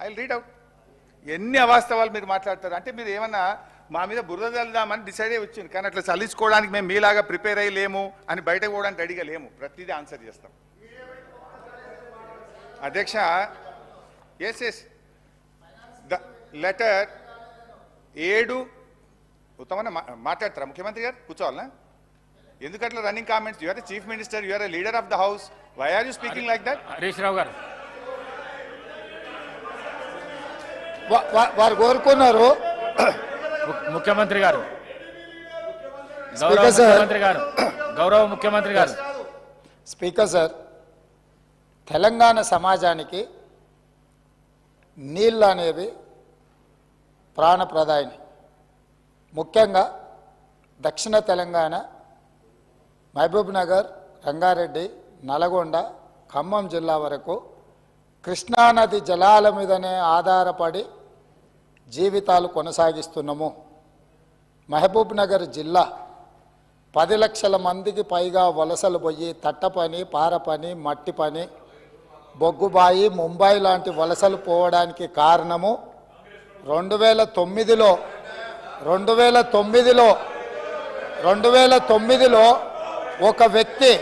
I read out ఎన్ని అవాస్తవాలు మీరు మాట్లాడతారు? అంటే మీరు ఏమన్నా మా మీద బురద చల్లుదామని డిసైడ్ అయ్యి వచ్చింది కానీ అట్లా చల్లించుకోవడానికి మేము మీలాగా ప్రిపేర్ అయ్యి లేము అని బయటకు పోవడానికి రెడీగా లేము. ప్రతిదీ ఆన్సర్ చేస్తాం. అధ్యక్ష ఎస్ ఎస్ ద లెటర్ ఏడు ఉత్తమన్న మాట్లాడతారా? ముఖ్యమంత్రి గారు కూర్చోవాలనా? ఎందుకట్లా running comments you're chief minister you're leader of the house why are you speaking like that Harish Rao గారు వా- వా- వారు కోరుకున్నారు. ము- ముఖ్యమంత్రి గారు. గౌరవ. ముఖ్యమంత్రి గారు. గౌరవ ముఖ్యమంత్రి గారు. స్పీకర్ సార్ తెలంగాణ సమాజానికి నీళ్ళు అనేవి ప్రాణప్రదాయని. ముఖ్యంగా దక్షిణ తెలంగాణ మహబూబ్ నగర్ రంగారెడ్డి నల్గొండ ఖమ్మం జిల్లా వరకు కృష్ణానది జలాల మీదనే ఆధారపడి జీవితాలు కొనసాగిస్తున్నాము. మహబూబ్ నగర్ జిల్లా పది లక్షల మందికి పైగా వలసలు పోయి తట్ట పని పార పని మట్టి పని బొగ్గుబాయి ముంబై లాంటి వలసలు పోవడానికి కారణము రెండు వేల తొమ్మిదిలో రెండు వేల తొమ్మిదిలో రెండు వేల తొమ్మిదిలో ఒక వ్యక్తి